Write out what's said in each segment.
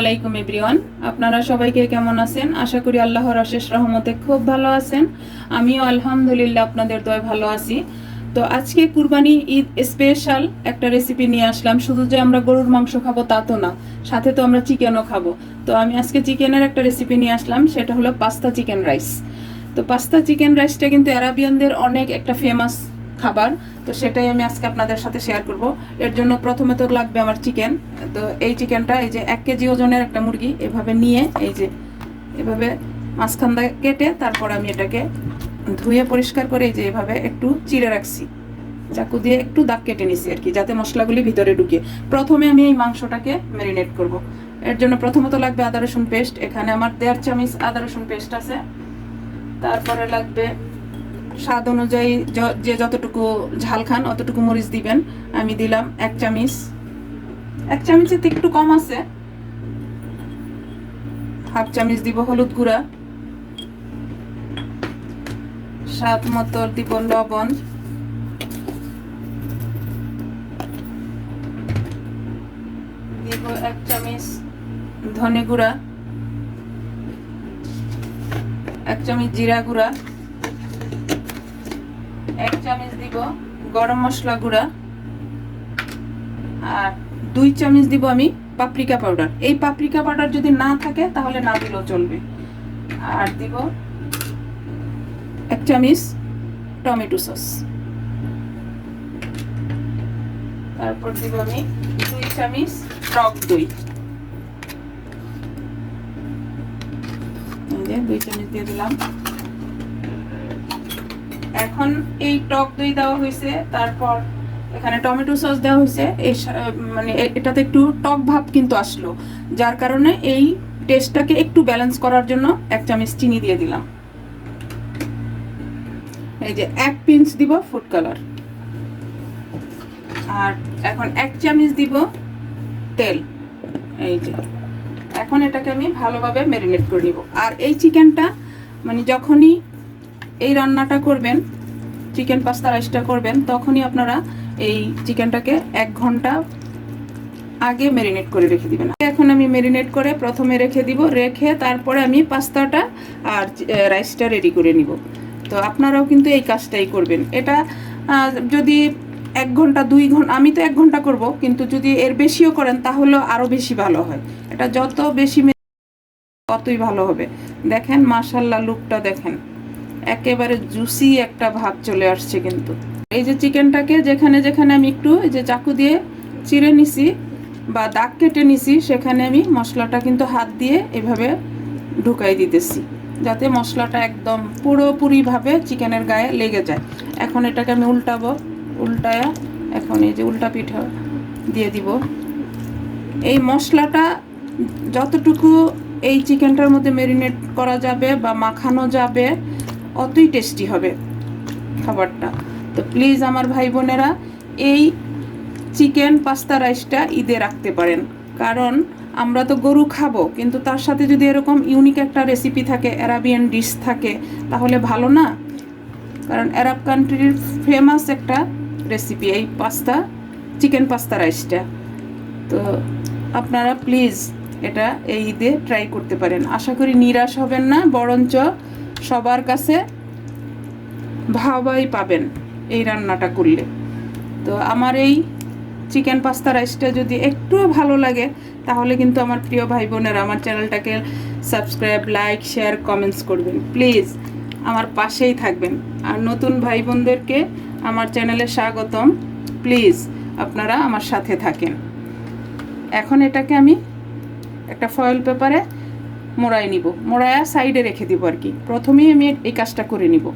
আলাইকুম এভরিওয়ান। আপনারা সবাইকে কেমন আছেন? আশা করি আল্লাহর অশেষ রহমতে খুব ভালো আছেন। আমিও আলহামদুলিল্লাহ আপনাদের দয় ভালো আছি। তো আজকে কুরবানি ঈদ স্পেশাল একটা রেসিপি নিয়ে আসলাম। শুধু যে আমরা গরুর মাংস খাব তা তো না, সাথে তো আমরা চিকেনও খাব। তো আমি আজকে চিকেনের একটা রেসিপি নিয়ে আসলাম, সেটা হলো পাস্তা চিকেন রাইস তো পাস্তা চিকেন রাইসটা কিন্তু অ্যারাবিয়ানদের অনেক একটা ফেমাস খাবার। তো সেটাই আমি আজকে আপনাদের সাথে শেয়ার করব। এর জন্য প্রথমে তো লাগবে আমার চিকেন তো এই চিকেনটা এই যে এক কেজি ওজনের একটা মুরগি, এভাবে নিয়ে এই যে এভাবে মাঝখান কেটে তারপর আমি এটাকে ধুয়ে পরিষ্কার করে এই যে এভাবে একটু চিড়ে রাখছি। চাকু দিয়ে একটু দাগ কেটে নিছি আর কি, যাতে মশলাগুলি ভিতরে ঢুকে। প্রথমে আমি এই মাংসটাকে ম্যারিনেট করব। এর জন্য প্রথমত লাগবে আদা রসুন পেস্ট এখানে আমার দেড় চামচ আদা রসুন পেস্ট আছে। তারপরে লাগবে স্বাদ অনুযায়ী য- যতটুকু ঝাল খান, অতটুকু মরিচ দিবেন। আমি দিলাম এক চামিচ। এক চামচের থেকে একটু কম আছে। হাফ চামিচ দিব হলুদ গুঁড়া। স্বাদ মতো দিব লবণ। দিব এক চামচ ধনে গুঁড়া। এক চামিচ জিরা গুঁড়া। এক চামচ দিব গরম মশলা গুঁড়া আর দুই চামচ দিব আমি পাপরিকা পাউডার। এই পাপরিকা পাউডার যদি না থাকে, তাহলে না দিলেও চলবে। আর দিব এক চামচ টমেটো সস। তারপর দিব আমি দুই চামচ টক দই। দুই চামচ দিয়ে দিলাম। এখন এই টক দই দেওয়া হয়েছে, তারপর এখানে টমেটো সস দেওয়া হয়েছে। মানে এটাতে একটু টক ভাব কিন্তু আসলো, যার কারণে এই টেস্টটাকে একটু ব্যালেন্স করার জন্য এক চামচ চিনি দিয়ে দিলাম। এই যে এক পিঞ্চ দিব ফুড কালার আর এখন এক চামচ দিব তেল। এই যে, এখন এটাকে আমি ভালোভাবে ম্যারিনেট করে নিব। আর এই চিকেনটা মানে যখনই এই রান্নাটা করবেন, চিকেন পাস্তা রাইসটা করবেন, তখনই আপনারা এই চিকেনটাকে এক ঘণ্টা আগে ম্যারিনেট করে রেখে দিবেন। এখন আমি ম্যারিনেট করে প্রথমে রেখে দিব, রেখে তারপরে আমি পাস্তাটা আর রাইসটা রেডি করে নিব। তো আপনারাও কিন্তু এই কাজটাই করবেন। এটা যদি এক ঘণ্টা, দুই ঘণ্টা, আমি তো এক ঘণ্টা করব, কিন্তু যদি এর বেশিও করেন তাহলে আরও বেশি ভালো হয়। এটা যত বেশি ততই ভালো হবে। দেখেন মাশাল্লাহ লুকটা দেখেন। একেবারে জুসি একটা ভাব চলে আসছে কিন্তু। এই যে চিকেনটাকে যেখানে যেখানে আমি একটু এই যে চাকু দিয়ে চিড়ে নিছি বা দাগ কেটে নিছি, সেখানে আমি মশলাটা কিন্তু হাত দিয়ে এভাবে ঢুকাই দিতেছি, যাতে মশলাটা একদম পুরোপুরিভাবে চিকেনের গায়ে লেগে যায়। এখন এটাকে আমি উল্টাবো, উল্টায়া এখন এই যে উল্টা পিঠা দিয়ে দিব। এই মশলাটা যতটুকু এই চিকেনটার মধ্যে ম্যারিনেট করা যাবে বা মাখানো যাবে অতই টেস্টি হবে খাবারটা। তো প্লিজ আমার ভাই বোনেরা, এই চিকেন পাস্তা রাইসটা ঈদে রাখতে পারেন। কারণ আমরা তো গরু খাব, কিন্তু তার সাথে যদি এরকম ইউনিক একটা রেসিপি থাকে অ্যারাবিয়ান ডিশ থাকে, তাহলে ভালো না? কারণ অ্যারাব কান্ট্রির ফেমাস একটা রেসিপি এই পাস্তা চিকেন পাস্তা রাইসটা তো আপনারা প্লিজ এটা এই ঈদে ট্রাই করতে পারেন। আশা করি নিরাশ হবেন না, বরঞ্চ সবার কাছে ভাবাই পাবেন এই রান্নাটা করলে। তো আমার এই চিকেন পাস্তা রাইসটা যদি একটুও ভালো লাগে, তাহলে কিন্তু আমার প্রিয় ভাই বোনেরা আমার চ্যানেলটাকে সাবস্ক্রাইব, লাইক, শেয়ার, কমেন্টস করবেন। প্লিজ আমার পাশেই থাকবেন। আর নতুন ভাই বোনদেরকে আমার চ্যানেলে স্বাগতম। প্লিজ আপনারা আমার সাথে থাকেন। এখন এটাকে আমি একটা ফয়েল পেপারে মোড়াই নিব, মোড়ায়া সাইডে রেখে দিব আর কি। প্রথমেই আমি এই কাজটা করে নিব।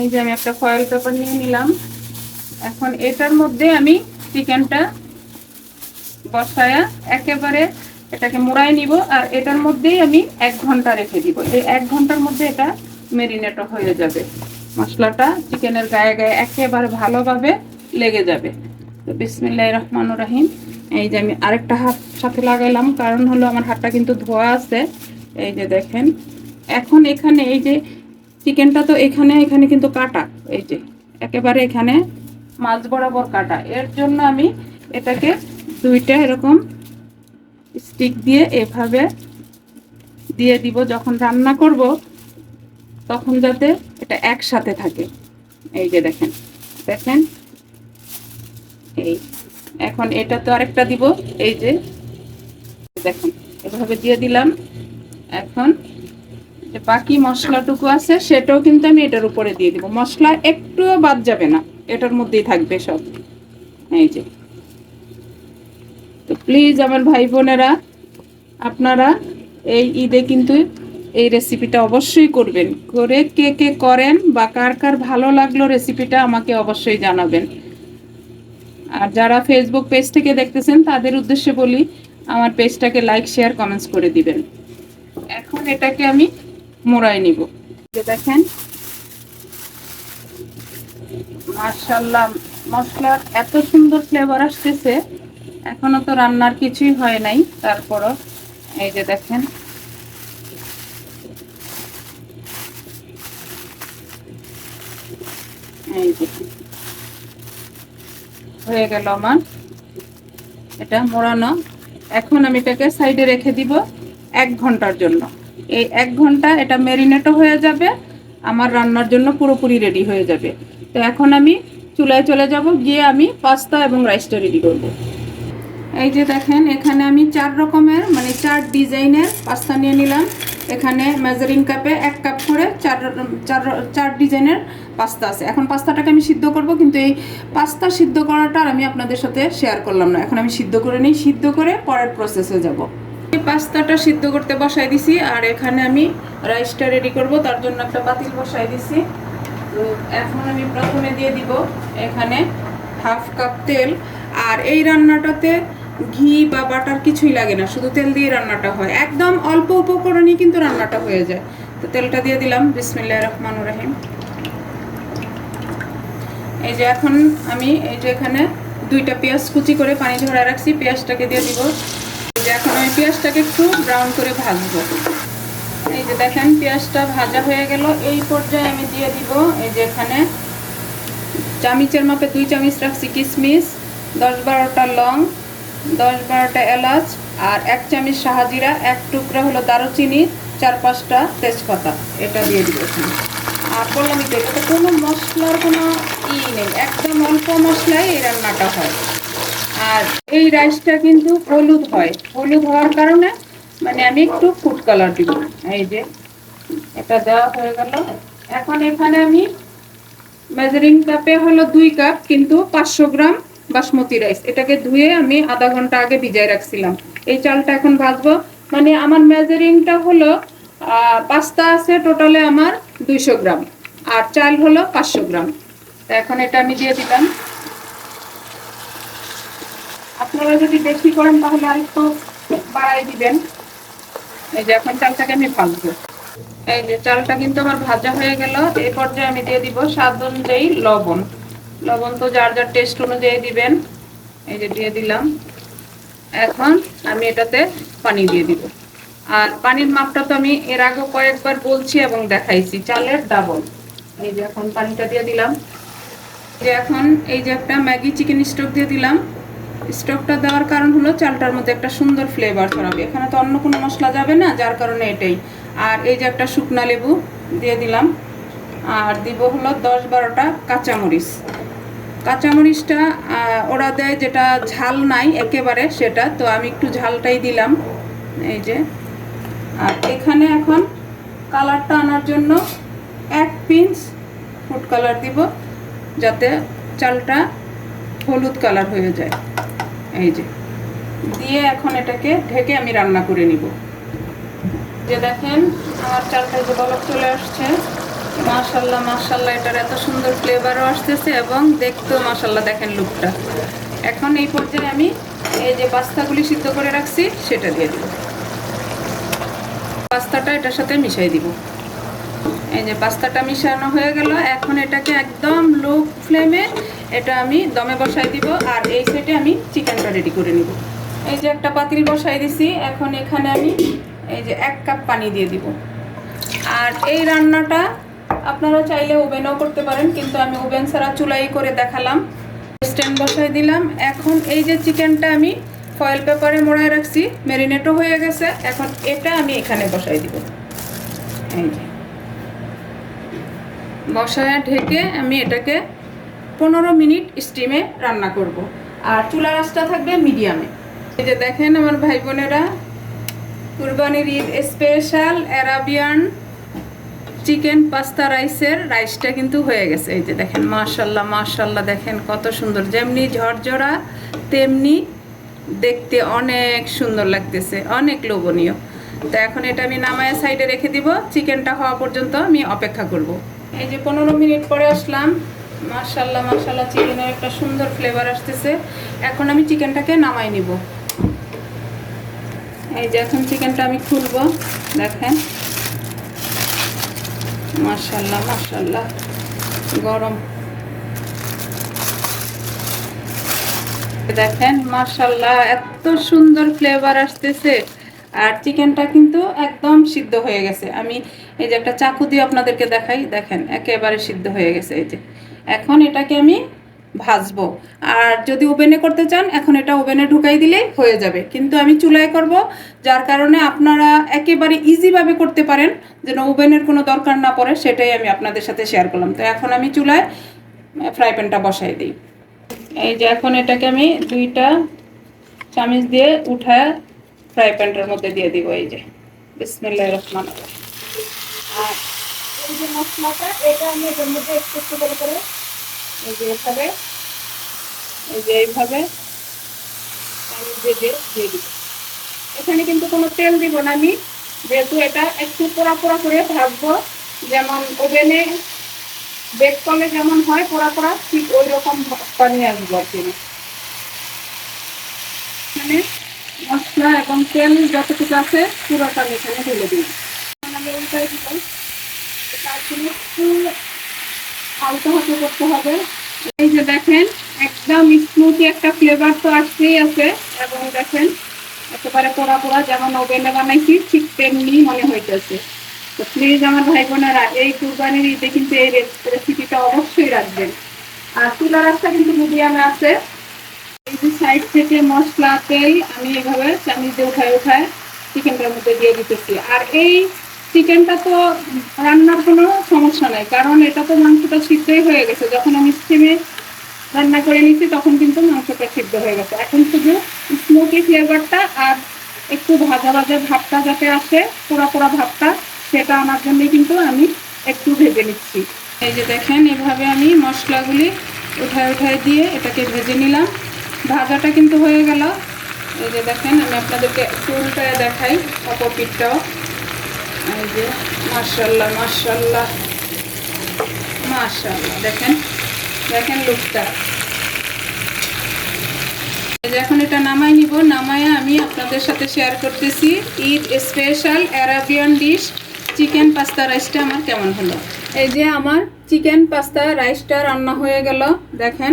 এই যে আমি একটা ফয়েল পেপার নিয়ে নিলাম। এখন এটার মধ্যে আমি চিকেনটা বসায়া একেবারে এটাকে মোড়াই নিব আর এটার মধ্যেই আমি এক ঘণ্টা রেখে দিব। এই এক ঘণ্টার মধ্যে এটা মেরিনেট হয়ে যাবে। মশলাটা চিকেনের গায়ে গায়ে একেবারে ভালোভাবে লেগে যাবে। তো বিসমিল্লাহ রহমান রাহিম। এই যে আমি আরেকটা হাত সাথে লাগাইলাম, কারণ হলো আমার হাতটা কিন্তু ধোয়া আছে। এই যে দেখেন, এখন এখানে এই যে চিকেনটা তো এখানে এখানে কিন্তু কাটা। এই যে একেবারে এখানে মাছ বরাবর কাটা। এর জন্য আমি এটাকে দুইটা এরকম স্টিক দিয়ে এভাবে দিয়ে দিব। যখন রান্না করব, তখন যাতে এটা একসাথে থাকে। এই যে দেখেন দেখেন। এই এখন এটা তো আরেকটা দিব, এই যে, দেখুন, এভাবে দিয়ে দিলাম। এখন যে বাকি মশলাটুকু আছে, সেটাও কিন্তু আমি এটার উপরে দিয়ে দিব। মশলা একটুও বাদ যাবে না, এটার মধ্যেই থাকবে সব। এই যে। তো প্লিজ আমার ভাই বোনেরা, আপনারা এই ঈদে কিন্তু এই রেসিপিটা অবশ্যই করবেন। করে কে কে করেন বা কার কার ভালো লাগল রেসিপিটা আমাকে অবশ্যই জানাবেন। আর যারা ফেসবুক পেজ থেকে দেখতেছেন, তাদের উদ্দেশ্যে বলি, আমার পেজটাকে লাইক শেয়ার কমেন্টস করে দিবেন। এখন এটাকে আমি মোড়াই নিব। যে দেখেন মার্শাল্লাহ মশলার এত সুন্দর ফ্লেভার আসতেছে, এখনও তো রান্নার কিছুই হয় নাই, তারপরও এই যে দেখেন। এই যে। হয়ে গেল আমার। এটা মোড়ানো। এখন আমি এটাকে সাইডে রেখে দিব এক ঘণ্টার জন্য। এই এক ঘণ্টা এটা ম্যারিনেটও হয়ে যাবে, আমার রান্নার জন্য পুরোপুরি রেডি হয়ে যাবে। তো এখন আমি চুলায় চলে যাব, গিয়ে আমি পাস্তা এবং রাইসটা রেডি করব। এই যে দেখেন, এখানে আমি চার রকমের মানে চার ডিজাইনের পাস্তা নিয়ে নিলাম। এখানে মেজারিং কাপে এক কাপ করে চার চার চার ডিজাইনের পাস্তা আছে। এখন পাস্তাটাকে আমি সিদ্ধ করব, কিন্তু এই পাস্তা সিদ্ধ করাটা আমি আপনাদের সাথে শেয়ার করলাম না। এখন আমি সিদ্ধ করে নিই। সিদ্ধ করে পরের প্রসেসে যাব। এই পাস্তাটা সিদ্ধ করতে বসাই দিছি, আর এখানে আমি রাইসটা রেডি করব। তার জন্য একটা পাতিল বসাই দিছি। এখন আমি প্রথমে দিয়ে দিব এখানে হাফ কাপ তেল। আর এই রান্নাটাতে ঘি বা বাটার কিছুই লাগে না, শুধু তেল দিয়ে রান্নাটা হয়। একদম অল্প উপকরণই কিন্তু রান্নাটা হয়ে যায়। তো তেলটা দিয়ে দিলাম। বিসমিল্লাহ রহমান রাহিম। এই যে এখন আমি এই যে এখানে দুইটা পেঁয়াজ কুচি করে পানি ঝরায় রাখছি, পেঁয়াজটাকে দিয়ে দিব। এই যে এখন আমি পেঁয়াজটাকে একটু ব্রাউন করে ভাজবো। এই যে দেখেন, পেঁয়াজটা ভাজা হয়ে গেল। এই পর্যায়ে আমি দিয়ে দিব এই যে এখানে চামিচের মাপে দুই চামিচ রাখছি কিশমিশ দশ বারোটা লং। দশ বারোটা এলাচ আর এক চামচ শাহাজিরা এক টুকরা হলো দারুচিনি, চার পাঁচটা তেজপাতা। এটা দিয়ে এখানে। আর বললামই তো এটাতে কোনো মশলার কোনো ই নেই, একদম অল্প মশলায় এই রান্নাটা হয়। আর এই রাইসটা কিন্তু হলুদ হয়। হলুদ হওয়ার কারণে মানে আমি একটু ফুড কালার দিব। এই যে, এটা দেওয়া হয়ে গেল। এখন এখানে আমি মেজারিং কাপে হলো দুই কাপ, কিন্তু পাঁচশো গ্রাম বাসমতি রাইস এটাকে ধুয়ে আমি আধা ঘণ্টা আগে ভিজায় রাখছিলাম। এই চালটা এখন ভাজবো। মানে আমার মেজারিংটা হলো পাস্তা আছে টোটালে আমার দুইশো গ্রাম, আর চাল হলো পাঁচশো গ্রাম। এখন এটা আমি দিয়ে দিলাম। আপনারা যদি বেশি করেন তাহলে আরেকটু বাড়াই দিবেন। এই যে এখন চালটাকে আমি ভাজবো। এই যে চালটা কিন্তু আমার ভাজা হয়ে গেল এই পর্যায়ে আমি দিয়ে দিব স্বাদ অনুযায়ী লবণ। লবণ তো যার যার টেস্ট অনুযায়ী দিবেন। এই যে দিয়ে দিলাম। এখন আমি এটাতে পানি দিয়ে দিব। আর পানির মাপটা তো আমি এর আগেও কয়েকবার বলছি এবং দেখাইছি। চালের ডাবল। এই যে এখন পানিটা দিয়ে দিলাম। যে এখন এই যে একটা ম্যাগি চিকেন স্টক দিয়ে দিলাম। স্টকটা দেওয়ার কারণ হলো চালটার মধ্যে একটা সুন্দর ফ্লেভার ছড়াবে। এখানে তো অন্য কোনো মশলা যাবে না, যার কারণে এটাই। আর এই যে একটা শুকনা লেবু দিয়ে দিলাম। আর দিব হলো দশ বারোটা কাঁচামরিচ। কাঁচামরিচটা ওরা দেয় যেটা ঝাল নাই একেবারে সেটা, তো আমি একটু ঝালটাই দিলাম, এই যে। আর এখানে এখন কালারটা আনার জন্য এক পিঞ্চ ফুড কালার দিব, যাতে চালটা হলুদ কালার হয়ে যায়। এই যে, দিয়ে এখন এটাকে ঢেকে আমি রান্না করে নিব। যে দেখেন, আমার চালটা যে বলক চলে আসছে। মাশাল্লাহ মাশাল্লাহ, এটার এত সুন্দর ফ্লেভারও আসতেছে এবং দেখতেও মাশাল্লাহ দেখেন লুকটা এখন এই পর্যায়ে আমি এই যে পাস্তাগুলি সিদ্ধ করে রাখছি, সেটা দিয়ে দিব। পাস্তাটা এটার সাথে মিশাই দিব। এই যে পাস্তাটা মিশানো হয়ে গেল, এখন এটাকে একদম লো ফ্লেমে এটা আমি দমে বসাই দিব, আর এই সাইডে আমি চিকেনটা রেডি করে নিব। এই যে একটা পাতিল বসাই দিছি, এখন এখানে আমি এই যে এক কাপ পানি দিয়ে দিব। আর এই রান্নাটা আপনারা চাইলে ওভেনও করতে পারেন, কিন্তু আমি ওভেন ছাড়া চুলাই করে দেখালাম। স্ট্যান্ড বসাই দিলাম। এখন এই যে চিকেনটা আমি ফয়েল পেপারে মোড়ায় রাখছি ম্যারিনেটও হয়ে গেছে। এখন এটা আমি এখানে বসাই দিব। এই বসায় ঢেকে আমি এটাকে পনেরো মিনিট স্টিমে রান্না করব। আর চুলা রাসটা থাকবে মিডিয়ামে এই যে দেখেন আমার ভাই বোনেরা, কুরবানির Eid special Arabian chicken pasta রাইসের রাইসটা কিন্তু হয়ে গেছে। এই যে দেখেন, মাশাল্লাহ মাশাল্লাহ দেখেন কত সুন্দর। যেমনি ঝরঝরা, তেমনি দেখতে অনেক সুন্দর লাগতেছে, অনেক লোভনীয়। তো এখন এটা আমি নামায় সাইডে রেখে দিব, চিকেনটা হওয়া পর্যন্ত আমি অপেক্ষা করব। এই যে পনেরো মিনিট পরে আসলাম, মাশাল্লাহ মাশাল্লাহ, চিকেনের একটা সুন্দর ফ্লেভার আসতেছে। এখন আমি চিকেনটাকে নামাই নিব। এই যে এখন চিকেনটা আমি খুলবো, দেখেন। মাশাল্লাহ মার্শাল্লাহ গরম। দেখেন মার্শাল্লাহ এত সুন্দর ফ্লেভার আসতেছে। আর চিকেনটা কিন্তু একদম সিদ্ধ হয়ে গেছে। আমি এই যে একটা চাকু দিয়ে আপনাদেরকে দেখাই, দেখেন, একেবারে সিদ্ধ হয়ে গেছে। এই যে, এখন এটাকে আমি ভাজবো। আর যদি ওভেনে করতে চান, এখন এটা ওভেনে ঢুকাই দিলেই হয়ে যাবে। কিন্তু আমি চুলায় করব, যার কারণে আপনারা একেবারে ইজিভাবে করতে পারেন, যেন ওভেনের কোনো দরকার না পড়ে, সেটাই আমি আপনাদের সাথে শেয়ার করলাম। তো এখন আমি চুলায় ফ্রাই প্যানটা বসাই দিই। এই যে এখন এটাকে আমি দুইটা চামিচ দিয়ে উঠায় ফ্রাই প্যানটার মধ্যে দিয়ে দিব, এই যে। বিসমিল্লাহ রহমান আর এই যে মশলাটা, এটা আমি এটার মধ্যে একটু একটু করে এই এই যে এইভাবে এখানে কিন্তু কোনো তেল দিব না আমি, যেহেতু এটা একটু পোড়া পোড়া করে ভাজবো। যেমন ওভেনে বেক করলে যেমন হয়, পোড়া পোড়া, ঠিক ওই রকম পানি আসব আর কি। এখানে মশলা এবং তেল যতটুকু আছে, পুরোটা এখানে ঢেলে দিই আমি উল্টাই দিব। তার জন্য একটু হালকা হাতে করতে হবে। এই যে দেখেন, একদম স্মুথি একটা ফ্লেভার তো আসতেই আছে। এবং দেখেন, একেবারে পোড়া পোড়া যেমন ওভেনে বানাইছি, ঠিক তেমনি মনে হইতেছে। তো প্লিজ আমার ভাই বোনেরা এই কুরবানির ঈদে কিন্তু এই রেসিপিটা অবশ্যই রাখবেন। আর চুলা রাস্তা কিন্তু মিডিয়ামে আছে। এই যে সাইড থেকে মশলা তেল আমি এভাবে চামিচ দিয়ে উঠায় উঠায় চিকেনটার মধ্যে দিয়ে দিতেছি। আর এই চিকেনটা তো রান্নার কোনো সমস্যা নাই, কারণ এটা তো মাংসটা সিদ্ধই হয়ে গেছে। যখন আমি স্টিমে রান্না করে নিচ্ছি তখন কিন্তু মাংসটা সিদ্ধ হয়ে গেছে। এখন শুধু স্মোকি ফ্লেভারটা আর একটু ভাজা ভাজা ভাবটা যাতে আসে, পোড়া পোড়া ভাবটা, সেটা আমার জন্যই কিন্তু আমি একটু ভেজে নিচ্ছি। এই যে দেখেন, এভাবে আমি মশলাগুলি উঠায় উঠায় দিয়ে এটাকে ভেজে নিলাম। ভাজাটা কিন্তু হয়ে গেল। এই যে দেখেন, আমি আপনাদেরকে উল্টায় দেখাই অপর পিঠটাও। এই যে মার্শাল্লাহ মার্শাল্লাহ মার্শাল্লাহ দেখেন দেখেন লুকটা এখন এটা নামাই নিব নামায় আমি আপনাদের সাথে শেয়ার করতেছি Eid special Arabian dish chicken pasta রাইসটা আমার কেমন হলো? এই যে, আমার চিকেন পাস্তা রাইসটা রান্না হয়ে গেল, দেখেন।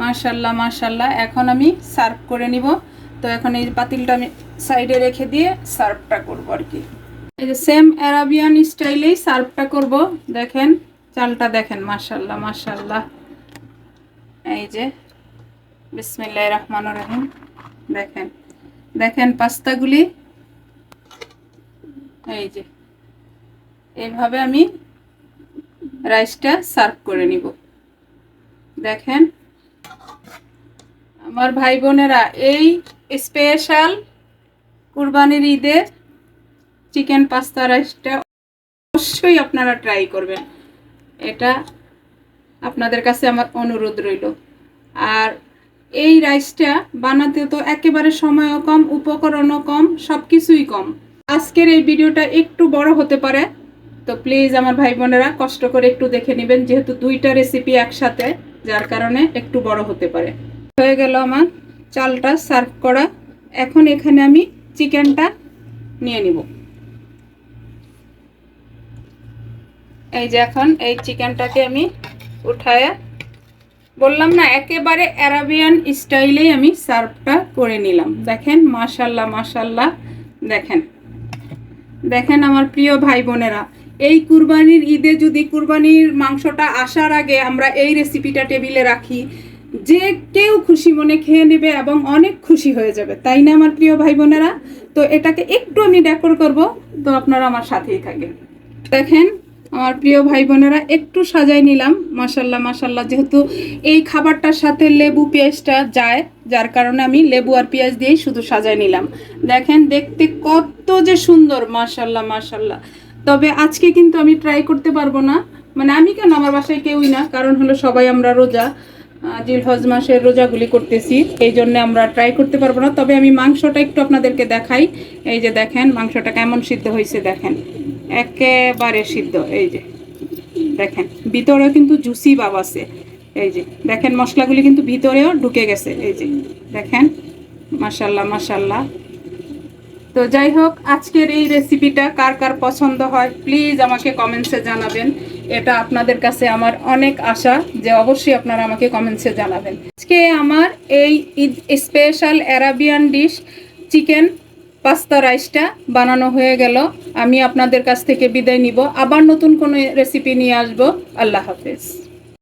মার্শাল্লাহ মার্শাল্লাহ এখন আমি সার্ভ করে নিব। তো এখন এই পাতিলটা আমি সাইডে রেখে দিয়ে সার্ভটা করব আর কি। এই যে সেম অ্যারাবিয়ান স্টাইলেই সার্ভটা করব। দেখেন, চালটা দেখেন মার্শাল্লাহ মার্শাল্লাহ এই যে বিসমিল্লাহ রহমান রহিম। দেখেন দেখেন পাস্তাগুলি। এই যে, এইভাবে আমি রাইসটা সার্ভ করে নিব। দেখেন, আমার ভাই বোনেরা এই স্পেশাল কুরবানির ঈদের চিকেন পাস্তা রাইসটা অবশ্যই আপনারা ট্রাই করবেন। এটা আপনাদের কাছে আমার অনুরোধ রইল। আর এই রাইসটা বানাতে তো একেবারে সময়ও কম, উপকরণও কম সব কিছুই কম। আজকের এই ভিডিওটা একটু বড় হতে পারে, তো প্লিজ আমার ভাই বোনেরা কষ্ট করে একটু দেখে নেবেন, যেহেতু দুইটা রেসিপি একসাথে, যার কারণে একটু বড় হতে পারে। হয়ে গেল আমার চালটা সার্ভ করা। এখন এখানে আমি চিকেনটা নিয়ে নিব। এই যে এখন এই চিকেনটাকে আমি উঠায়, বললাম না, একেবারে অ্যারাবিয়ান স্টাইলেই আমি সার্ভটা করে নিলাম। দেখেন, মাশাল্লাহ মাশাল্লাহ, দেখেন। দেখেন আমার প্রিয় ভাই বোনেরা এই কুরবানির ঈদে যদি কুরবানির মাংসটা আসার আগে আমরা এই রেসিপিটা টেবিলে রাখি, যে কেউ খুশি মনে খেয়ে নেবে এবং অনেক খুশি হয়ে যাবে, তাই না আমার প্রিয় ভাই বোনেরা তো এটাকে একটু আমি ডেকোর করব, তো আপনারা আমার সাথেই থাকেন। দেখেন আমার প্রিয় ভাই বোনেরা একটু সাজাই নিলাম। মাসাল্লাহ মাসাল্লাহ যেহেতু এই খাবারটার সাথে লেবু পেঁয়াজটা যায় যার কারণে আমি লেবু আর পেঁয়াজ দিয়েই শুধু সাজাই নিলাম। দেখেন দেখতে কত যে সুন্দর মাসাল্লাহ মাসাল্লাহ তবে আজকে কিন্তু আমি ট্রাই করতে পারব না। মানে আমি কেন আমার বাসায় কেউই না? কারণ হলো সবাই আমরা রোজা আহ, জিলহজ মাসের রোজাগুলি করতেছি। এই জন্য আমরা ট্রাই করতে পারব না। তবে আমি মাংসটা একটু আপনাদেরকে দেখাই। এই যে দেখেন মাংসটা কেমন সিদ্ধ হয়েছে দেখেন। একেবারে সিদ্ধ, এই যে। দেখেন, ভিতরেও কিন্তু জুসি ভাব আছে। এই যে, দেখেন মশলাগুলি কিন্তু ভিতরেও ঢুকে গেছে। এই যে, দেখেন মাসাল্লাহ মাসাল্লাহ তো যাই হোক, আজকের এই রেসিপিটা কার কার পছন্দ হয় প্লিজ আমাকে কমেন্টসে জানাবেন। এটা আপনাদের কাছে আমার অনেক আশা যে অবশ্যই আপনারা আমাকে কমেন্টসে জানাবেন। আজকে আমার এই special Arabian dish chicken pasta রাইসটা বানানো হয়ে গেল। আমি আপনাদের কাছ থেকে বিদায় নিব। আবার নতুন কোনো রেসিপি নিয়ে আসব। আল্লাহ হাফেজ।